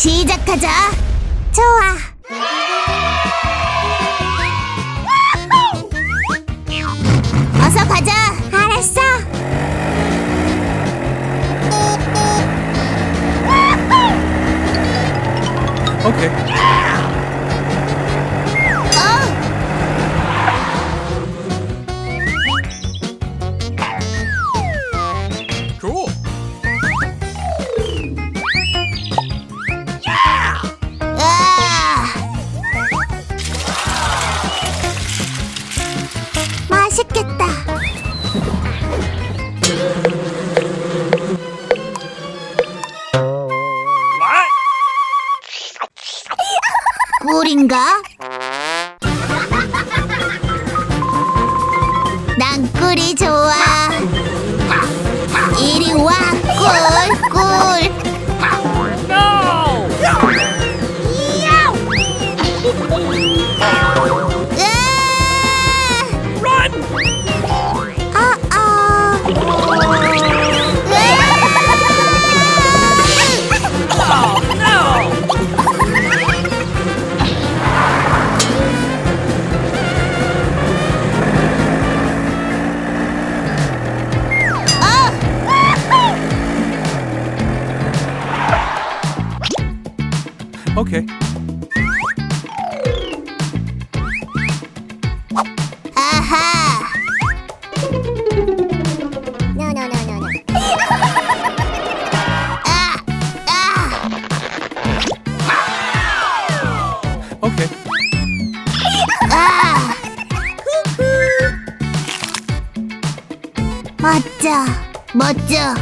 시작하자. 좋아. 어서 가자. 알았어. 난 꿀이 좋아. Okay. 아. 멋져, 멋져.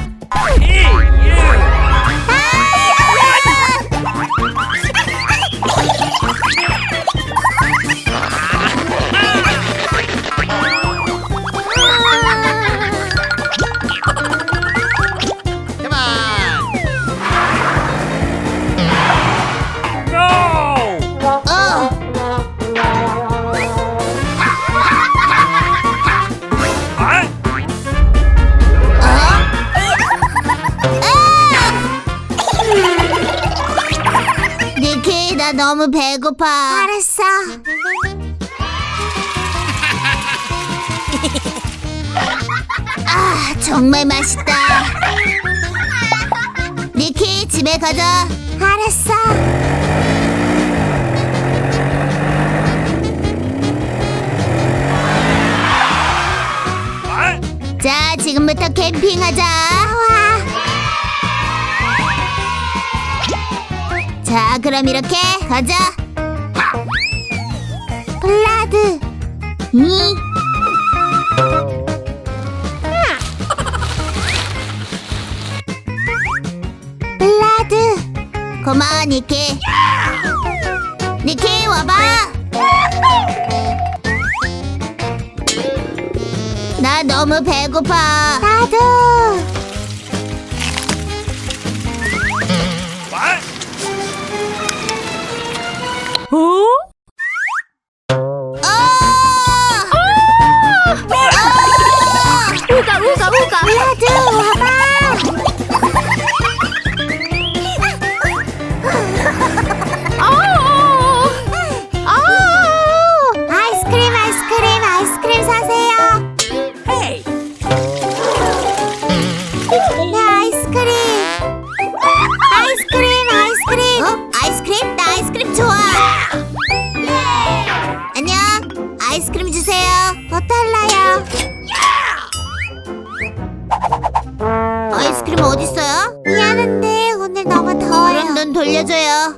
너무 배고파. 알았어. 아, 정말 맛있다. 니키, 집에 가자. 알았어. What? 자, 지금부터 캠핑하자. 와. 자, 그럼 이렇게 가자. 블라드. 이. 블라드. 고마워, 니키. 니키, 와봐. 나 너무 배고파. 나도. 주세요. 더 달라요. 아이스크림 어디 있어요? 미안한데 오늘 너무 더워요. 그럼 넌 돌려줘요.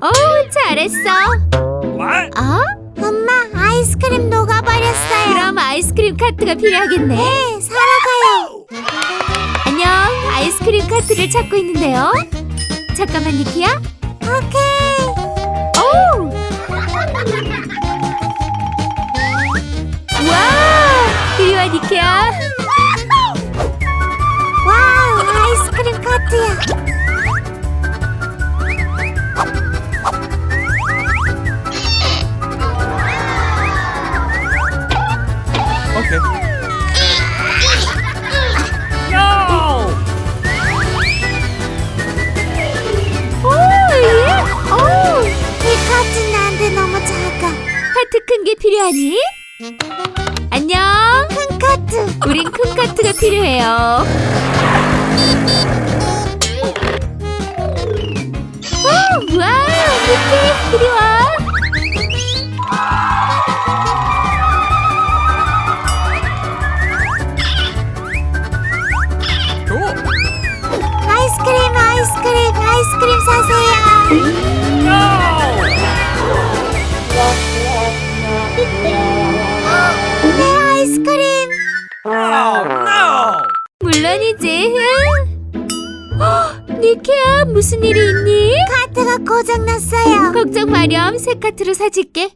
오 잘했어. What? 어? 엄마 아이스크림 녹아버렸어요. 그럼 아이스크림 카트가 필요하겠네. 네, 사러 가요. 안녕, 아이스크림 카트를 찾고 있는데요. 잠깐만 니키야. 오케이. 오. 와, 이리 와 니키야. 와 필요하니? 안녕. 큰 카트. 우린 큰 카트가 필요해요. 오, 와우, 미키, 이리 와. 아이스크림, 아이스크림, 아이스크림 사세요. 무슨 일이 있니? 카트가 고장났어요. 걱정 마렴, 새 카트로 사줄게.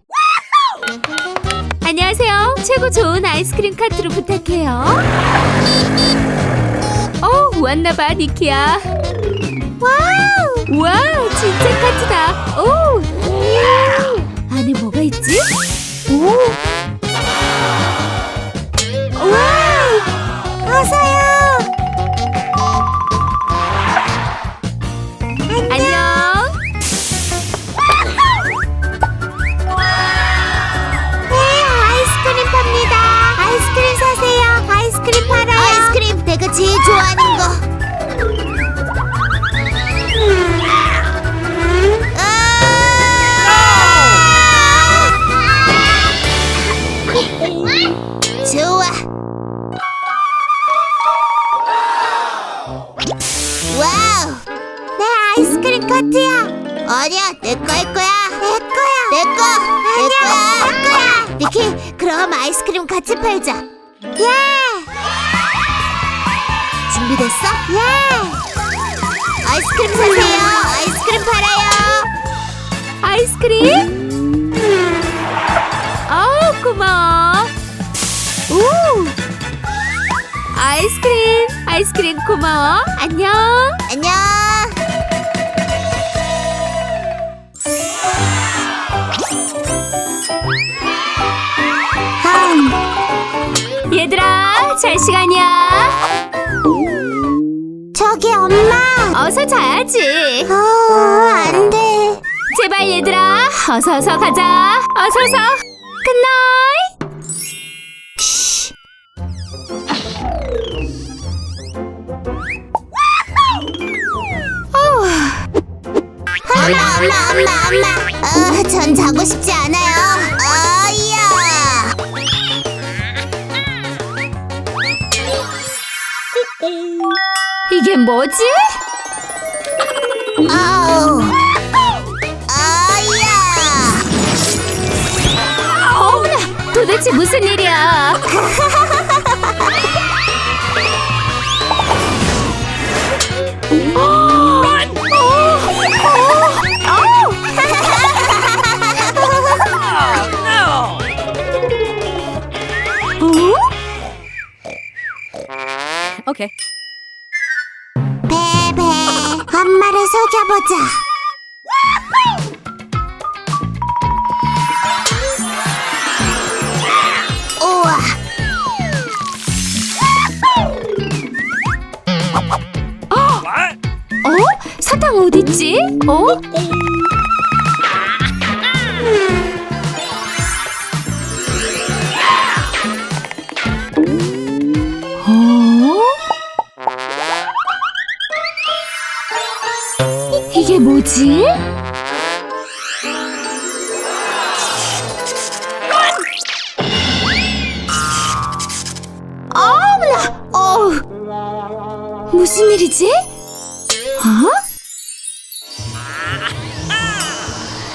안녕하세요. 최고 좋은 아이스크림 카트로 부탁해요. 어, 왔나봐, 니키야. 와우. 와, 진짜 카트다. 오, 안에 뭐가 있지? 오, 와우. 어서요. 제일 좋아하는 거. 아! 좋아. 와우. 내 아이스크림 카트야. 아니야, 내 거일 거야. 내 거야. 내 거. 내 거야. 내 거야. 니키, 그럼 아이스크림 같이 팔자. 예. 준비됐어? 예. 아이스크림 사세요. 아이스크림 팔아요. 아이스크림? 아우, 고마워. 오! 아이스크림, 아이스크림 고마워. 안녕. 안녕. 얘들아, 잘 시간이야. 어서 자야지. 어, 안 돼. 제발 얘들아, 어서 어서 가자. 어서 어서. 굿나잇. 엄마, 엄마, 엄마, 엄마. 어, 전 자고 싶지 않아요. 어이야. 이게 뭐지? 아우. 어머나, 도대체 무슨 일이야? 사탕 어딨지? 어? 어? 이게 뭐지? 어머나! 어 무슨 일이지? 어?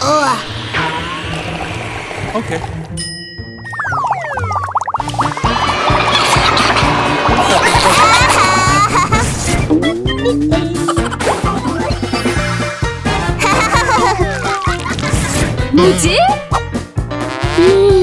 우와. Okay. 뭐지? 또?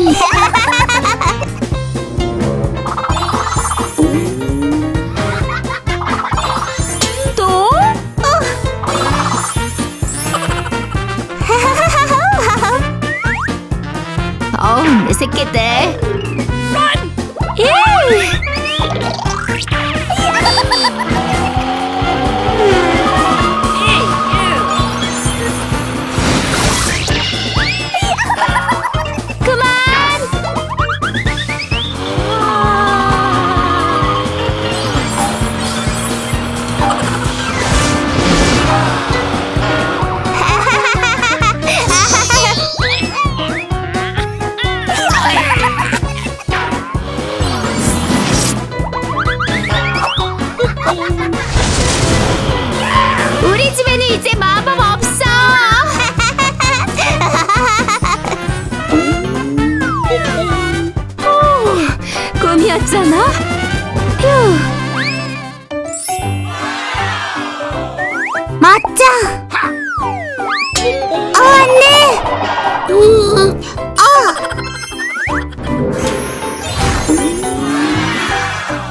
같잖아. 휴. 멋져. 어. 음, 어.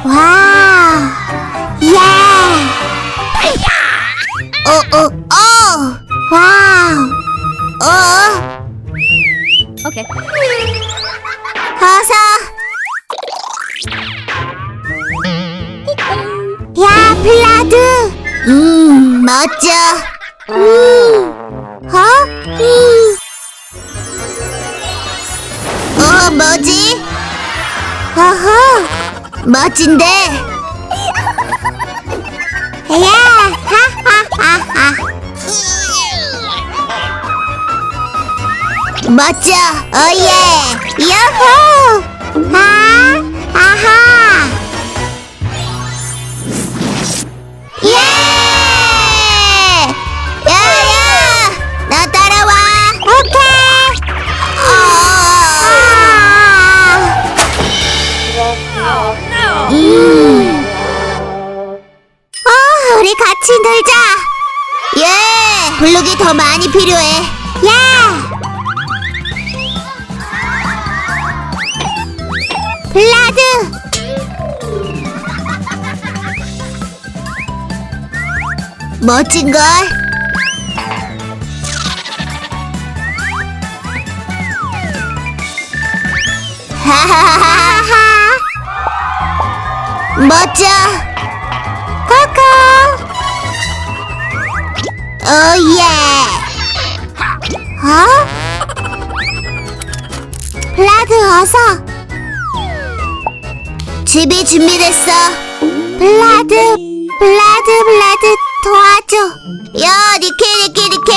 와우. 예. 어, 어, 어. 와우. 어. Okay. 어서. 멋져. 음, 어? 음. 어, 뭐지? 어허, 멋진데. 야, 하하하하. 멋져, 어예, 여호, 아, 아하, 우리 같이 놀자, 예, 블록이 더 많이 필요해, 예. 블라드! 멋진걸? 하하하하 멋져 코코 오예 어? 블라드 어서 집이 준비됐어. 블라드, 블라드, 블라드 도와줘. 야, 니케, 니케, 니케,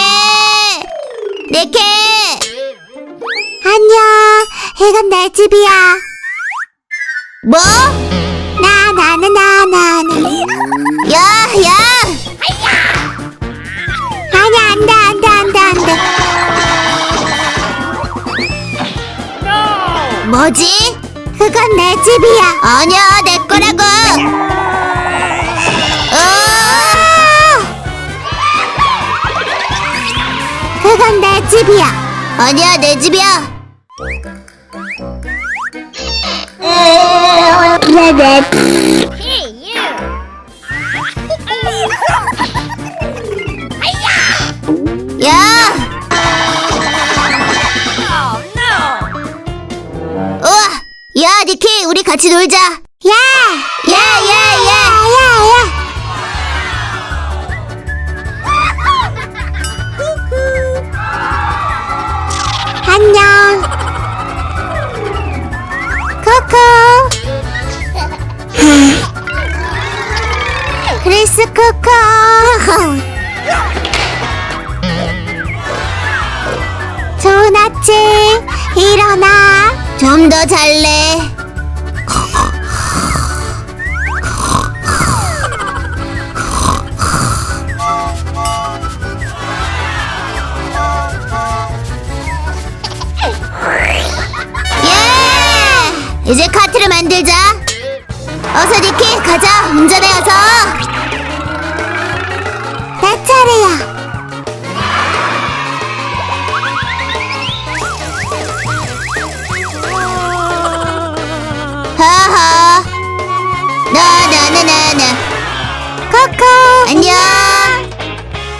니케. 안녕. 이건 내 집이야. 뭐? 뭐지? 그건 내 집이야. 아니야, 내 거라고. 어! 그건 내 집이야. 아니야, 내 집이야. 야! 같이 놀자. 야! 야, 야, 야! 야, 야! 안녕. 코코. 크리스 코코. 좋은 아침. 일어나. 좀 더 잘래. 이제 카트를 만들자. 어서 니키 가자 운전해 어서. 내 차례야. 허허. 나나나나나. 코코. 안녕.